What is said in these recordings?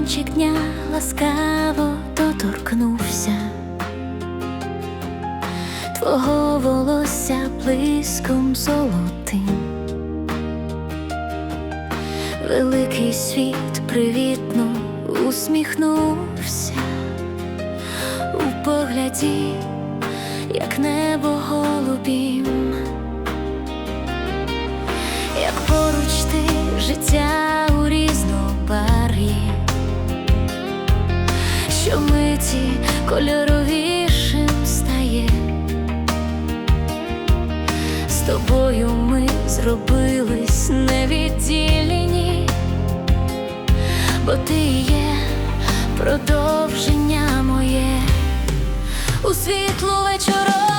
промінчик дня ласкаво доторкнувся. Твого волосся блиском золотим. Великий світ привітно усміхнувся. У погляді, як небо голубім, миті кольоровішим стає. З тобою ми зробились невідділені, бо ти є продовження моє у світло вечорову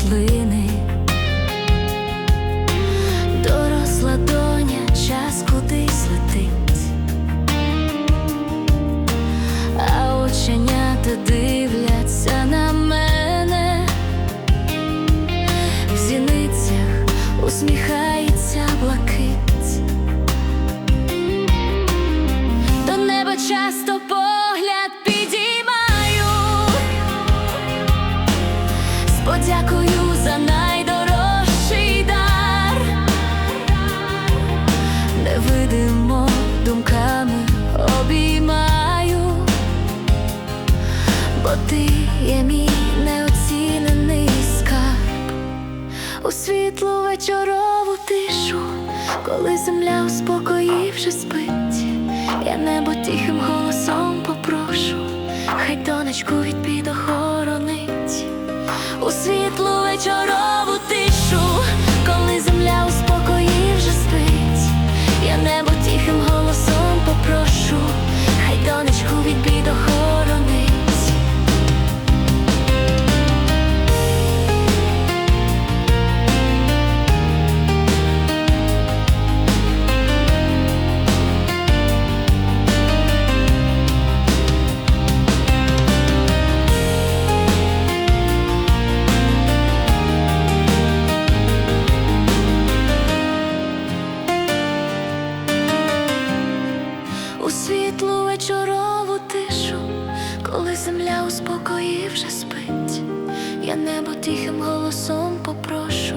світлини, з подякою за найдорожчий дар, невидимо думками обіймаю, бо ти є мій неоцінений скарб. У світлу вечорову тишу, коли земля у спить, я небо тихим голосом попрошу, хай донечку від у світлу вечорову тишу, коли земля у спокої вже спить, я небо тихим голосом попрошу,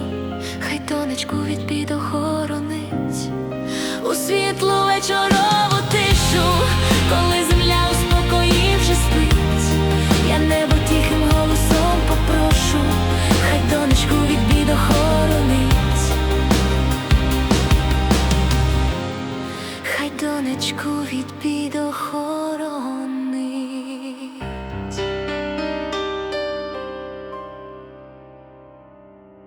хай донечку від бід охоронить. У світло вечорову